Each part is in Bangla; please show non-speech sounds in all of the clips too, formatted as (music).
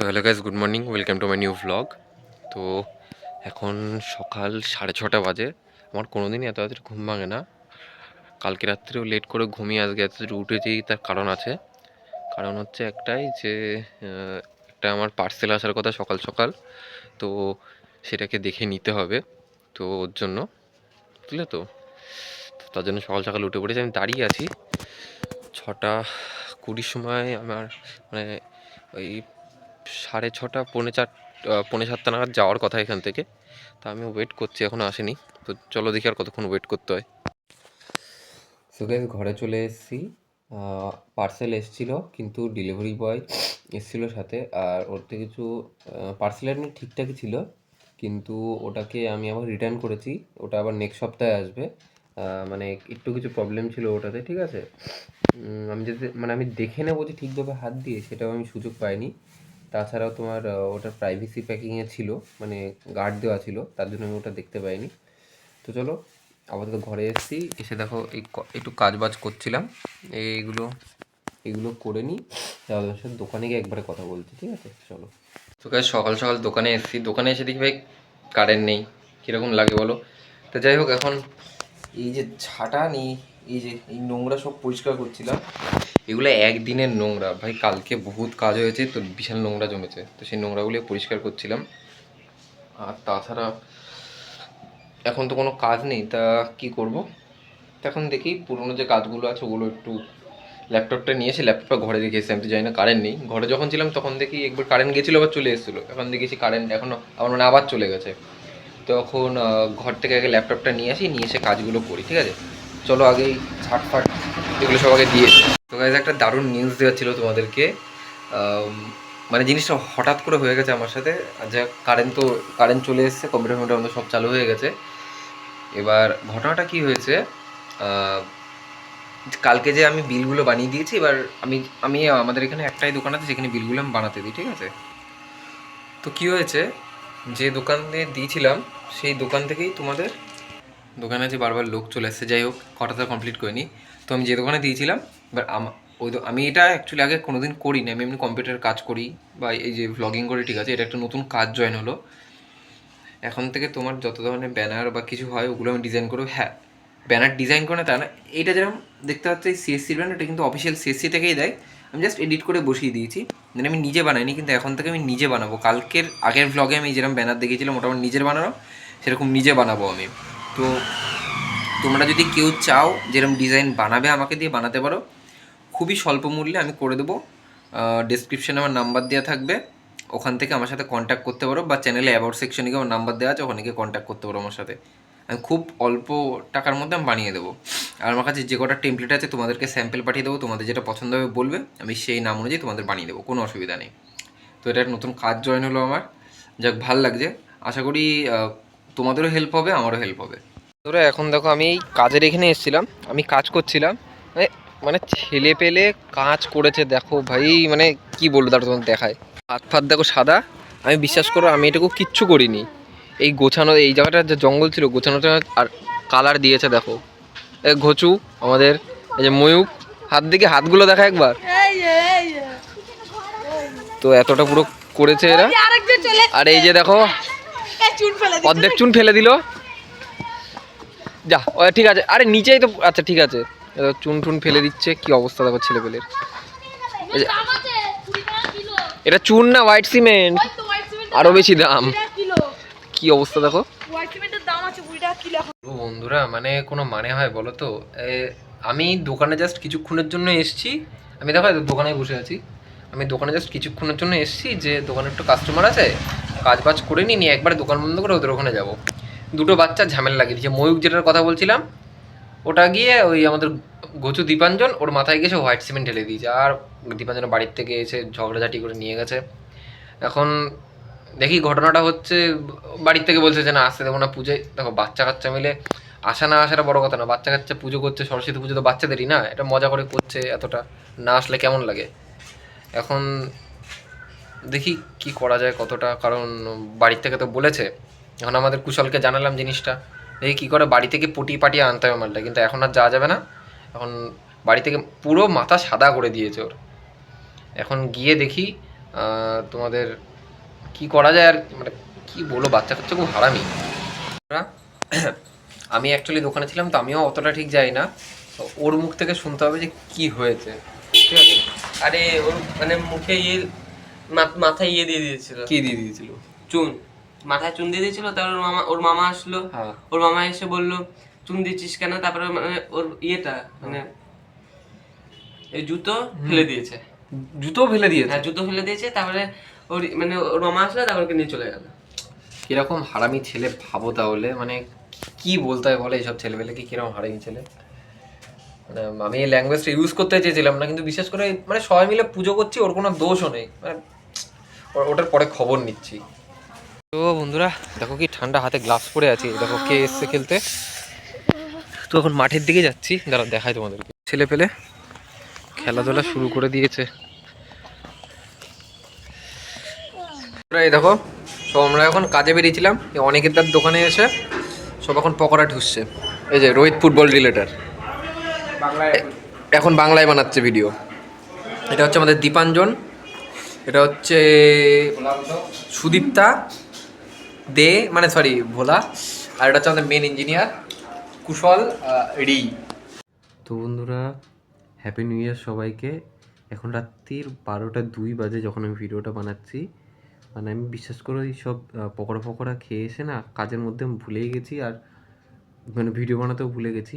So hello guys good morning welcome to my new vlog তো এখন সকাল সাড়ে ছটা বাজে। আমার কোনো দিনই এত রাত্রে ঘুম ভাঙে না। কালকে রাত্রেও লেট করে ঘুমিয়ে আজকে এত রাত্রে উঠেছি, তার কারণ আছে। কারণ হচ্ছে একটাই যে একটা আমার পার্সেল আসার কথা সকাল সকাল। তো সেটাকে দেখে নিতে হবে, তো ওর জন্য। বুঝলে তো? তো তার জন্য সকাল সকাল উঠে পড়েছি, আমি দাঁড়িয়ে আছি। ছটা কুড়ির সময় আমার মানে ওই সাড়ে ছটা, পৌনে চার পৌনে সাতটা নাগাদ যাওয়ার কথা এখান থেকে। তা আমি ওয়েট করছি এখনও আসেনি। তো চলো দেখি আর কতক্ষণ ওয়েট করতে হয়। সো ঘরে চলে এসেছি। পার্সেল এসেছিল, কিন্তু ডেলিভারি বয় এসেছিল সাথে। আর ওর থেকে কিছু পার্সেলের ঠিকঠাকই ছিল, কিন্তু ওটাকে আমি আবার রিটার্ন করেছি। ওটা আবার নেক্সট সপ্তাহে আসবে। মানে একটু কিছু প্রবলেম ছিল ওটাতে, ঠিক আছে? আমি যদি মানে আমি দেখে নেব যে ঠিকভাবে হাত দিয়ে, সেটাও আমি সুযোগ পাইনি। তাছাড়াও তোমার ওটা প্রাইভেসি প্যাকিংয়ে ছিল মানে গার্ড দেওয়া ছিল, তার জন্য আমি ওটা দেখতে পাইনি। তো চলো, আপাতত ঘরে এসেছি, এসে দেখো এই একটু কাজ বাজ করছিলাম। এইগুলো এগুলো করে নিই, তাহলে সাথে দোকানে গিয়ে একবারে কথা বলছি, ঠিক আছে? চলো। তো কাজ সকাল সকাল দোকানে এসেছি। দোকানে এসে দেখি ভাই কারেন্ট নেই, কীরকম লাগে বলো? তো যাই হোক, এখন এই যে ছাটা নেই এই যে এই নোংরা সব পরিষ্কার করছিলাম এগুলো একদিনের নোংরা। ভাই, কালকে বহুত কাজ হয়েছে, তো বিশাল নোংরা জমেছে। তো সেই নোংরাগুলো পরিষ্কার করছিলাম। আর তাছাড়া এখন তো কোনো কাজ নেই, তা কি করব? এখন দেখি, পুরোনো যে কাজগুলো আছে, ওগুলো একটু ল্যাপটপটা নিয়ে এসে, ল্যাপটপটা ঘরে রেখে এসে আমি তো জানি না কারেন্ট নেই। ঘরে যখন ছিলাম, তখন দেখি একবার কারেন্ট গেছিল, আবার চলে এসেছিল। এখন দেখেছি কারেন্ট এখনও আমার মানে আবার চলে গেছে। তখন ঘর থেকে আগে ল্যাপটপটা নিয়ে আসি, নিয়ে এসে কাজগুলো করি, ঠিক আছে? চলো আগেই ছাট ফাট এগুলো সব আগে দিয়ে। তো গাইজ একটা দারুণ নিউজ দেওয়া ছিল তোমাদেরকে। মানে জিনিসটা হঠাৎ করে হয়ে গেছে আমার সাথে। যা কারেন্ট তো কারেন্ট চলে এসেছে কম্পিউটার ফম্পিউটার আমাদের সব চালু হয়ে গেছে। এবার ঘটনাটা কি হয়েছে? কালকে যে আমি বিলগুলো বানিয়ে দিয়েছি, এবার আমি আমি, আমাদের এখানে একটাই দোকান আছে, যেখানে বিলগুলো আমি বানাতে দিই, ঠিক আছে? তো কি হয়েছে? যে দোকানে দিয়েছিলাম, সেই দোকান থেকেই তোমাদের দোকানে যে বারবার লোক চলে আসছে, যাই হোক কটাটা কমপ্লিট করিনি। তো আমি যে দোকানে দিয়েছিলাম এবার ওই আমি এটা অ্যাকচুয়ালি আগে কোনোদিন করিনি। আমি এমনি কম্পিউটার কাজ করি বা এই যে ভ্লগিং করি, ঠিক আছে? এটা একটা নতুন কাজ জয়েন হলো। এখন থেকে তোমার যত ধরনের ব্যানার বা কিছু হয়, ওগুলো আমি ডিজাইন করব হ্যাঁ ব্যানার ডিজাইন করে না, তা না এইটা যেরকম দেখতে পাচ্ছি সিএসসির ব্যানার এটা কিন্তু অফিসিয়াল সিএসসি থেকেই দেয়। আমি জাস্ট এডিট করে বসিয়ে দিয়েছি। মানে আমি নিজে বানাইনি, কিন্তু এখন থেকে আমি নিজে বানাবো। কালকের আগের ভ্লগে আমি যেরকম ব্যানার দেখিয়েছিলাম, মোটামুটি নিজের বানানো, সেরকম নিজে বানাবো আমি। তো তোমরা যদি কেউ চাও যেরকম ডিজাইন বানাবে আমাকে দিয়ে, বানাতে পারো। খুবই স্বল্প মূল্যে আমি করে দেবো। ডিসক্রিপশানে আমার নাম্বার দেওয়া থাকবে। ওখান থেকে আমার সাথে কন্ট্যাক্ট করতে পারো বা চ্যানেলে অ্যাবাউট সেকশনে গিয়ে আমার নাম্বার দেওয়া আছে, ওখানে গিয়ে কন্ট্যাক্ট করতে পারো আমার সাথে। আমি খুব অল্প টাকার মধ্যে আমি বানিয়ে দেবো। আর আমার কাছে যে কটা টেমপ্লেট আছে তোমাদেরকে স্যাম্পেল পাঠিয়ে দেবো, তোমাদের যেটা পছন্দ হবে বলবে, আমি সেই নাম অনুযায়ী তোমাদের বানিয়ে দেবো, কোনো অসুবিধা নেই। তো এটা নতুন কাজ জয়েন হলো আমার। যাক, ভালো লাগছে। আশা করি তোমাদেরও হেল্প হবে, আমারও হেল্প হবে। ধরো এখন দেখো আমি কাজের এখানে এসেছিলাম, আমি কাজ করছিলাম মানে ছেলে পেলে কাজ করেছে দেখো ভাই মানে কি বলব দাঁড়ো তোমাকে দেখায়। হাত ফাত দেখো সাদা আমি বিশ্বাস করো আমি এটুকু কিচ্ছু করিনি। এই গোছানো এই জায়গাটা যে জঙ্গল ছিল গোছানোটা আর কালার দিয়েছে দেখো। এ ঘচু আমাদের এই যে ময়ূক হাত দিকে হাতগুলো দেখা একবার। তো এতটা পুরো করেছে এরা। আর এই যে দেখো। অর্ধেক চুন ফেলে দিল। যা ও ঠিক আছে আরে নিচেই তো আচ্ছা ঠিক আছে। চুন টুন ফেলে দিচ্ছে, কি অবস্থা দেখো টাকা কিলো। এটা চুন না হোয়াইট সিমেন্ট আরও বেশি দাম। কি অবস্থা দেখো। বন্ধুরা মানে কোনো মানে হয় বলো তো? আমি দোকানে জাস্ট কিছুক্ষণের জন্য এসেছি। আমি দেখো দোকানে বসে আছি। আমি দোকানে জাস্ট কিছুক্ষণের জন্য এসেছি যে দোকানে একটু কাস্টমার আছে কাজ বাজ করে নিই নিয়ে একবার দোকান বন্ধ করে ওদের ওখানে যাব। দুটো বাচ্চা ঝামেলা লাগিয়ে দিয়েছে ময়ূক যেটার কথা বলছিলাম, ওটা গিয়ে ওই আমাদের গচু দীপাঞ্জন, ওর মাথায় গেছে হোয়াইট সিমেন্ট ঢেলে দিয়েছে। আর দীপাঞ্জন বাড়ির থেকে এসে ঝগড়াঝাটি করে নিয়ে গেছে। এখন দেখি ঘটনাটা হচ্ছে, বাড়ির থেকে বলছে যে, না, আসতে দেবো না পুজোয়। দেখো, বাচ্চা কাচ্চা মিলে আসা না আসাটা বড় কথা না। বাচ্চা কাচ্চা পুজো করছে, সরস্বতী পুজো তো বাচ্চাদেরই না? এটা মজা করে করছে এতটা। না আসলে কেমন লাগে? এখন দেখি কি করা যায় কতটা। কারণ বাড়ির থেকে তো বলেছে। এখন আমাদের কুশলকে জানালাম জিনিসটা। দেখি কী করে বাড়ি থেকে পটি পাটিয়ে আনতে হবে মালটা। কিন্তু এখন আর যাওয়া যাবে না। এখন বাড়ি থেকে পুরো মাথা সাদা করে দিয়েছে ওর। এখন গিয়ে দেখি তোমাদের কি করা যায় আর মানে কি বলব বাচ্চা কাচ্চা খুব হারামি। (clears throat) আমি অ্যাকচুয়ালি দোকানে ছিলাম তো আমিও অতটা ঠিক যাই না। তো ওর মুখ থেকে শুনতে হবে যে কি হয়েছে। ঠিক আছে? আরে ওর মানে মুখে ইয়ে মাথায় ইয়ে দিয়ে দিয়েছিল। কি দিয়ে দিয়েছিল? চুন। মাথায় চুন দিয়ে দিয়েছিল তারপর ওর মামা ওর মামা আসলো। হ্যাঁ। ওর মামা এসে বলল চুন দিচ্ছিস কেন? তারপরে মানে ওর ইয়েটা মানে এই জুতো ফেলে দিয়েছে। জুতো ফেলে দিয়েছে? হ্যাঁ জুতো ফেলে দিয়েছে তারপরে ওর মানে ওর মামা আসলো তারপর নিয়ে চলে গেল। কীরকম হারামি ছেলে ভাবো তাহলে? মানে কি বলতে হয় বলে এইসব ছেলেবেলেকে? কীরকম হারামি ছেলে? মানে আমি এই ল্যাঙ্গুয়েজটা ইউজ করতে চেয়েছিলাম না কিন্তু বিশেষ করে মানে সবাই মিলে পুজো করছি ওর কোনো দোষও নেই। মানে ওটার পরে খবর নিচ্ছি। তো বন্ধুরা দেখো কি ঠান্ডা হাতে গ্লাভস পরে আছি। দেখো কে এসছে খেলতে? তো এখন মাঠের দিকে যাচ্ছি। দাঁড়া দেখায় তোমাদেরকে। ছেলে পেলে খেলাধুলা শুরু করে দিয়েছে। এই দেখো সব আমরা এখন কাজে বেরিয়েছিলাম। অনেকের তার দোকানে এসে সব এখন পকোড়া ঢুসছে। এই যে রোহিত ফুটবল রিলেটেড এখন বাংলায় বানাচ্ছে ভিডিও। এটা হচ্ছে আমাদের দীপাঞ্জন। এটা হচ্ছে সুদীপ্তা দে মানে সরি ভোলা। আর এটা হচ্ছে আমাদের মেন ইঞ্জিনিয়ার কুশল রি তো বন্ধুরা হ্যাপি নিউ ইয়ার সবাইকে। এখন রাত্রির বারোটা দুই বাজে যখন আমি ভিডিওটা বানাচ্ছি। মানে আমি বিশ্বাস করে ওই সব পকোড়া ফকোড়া খেয়ে এসে না কাজের মধ্যে আমি ভুলেই গেছি আর মানে ভিডিও বানাতেও ভুলে গেছি।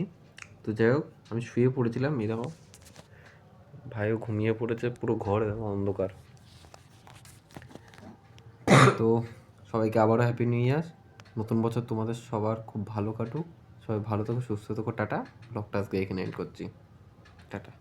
তো যাই হোক, আমি শুয়ে পড়েছিলাম, এই দেখো। ভাইও ঘুমিয়ে পড়েছে, পুরো ঘর দেখো অন্ধকার। তো সবাইকে আবারও হ্যাপি নিউ ইয়ার নতুন বছর তোমাদের সবার খুব ভালো কাটুক। সবাই ভালো থাকো সুস্থ থাকো টাটা। ব্লগটা আজকে এখানে এন্ড করছি। টাটা।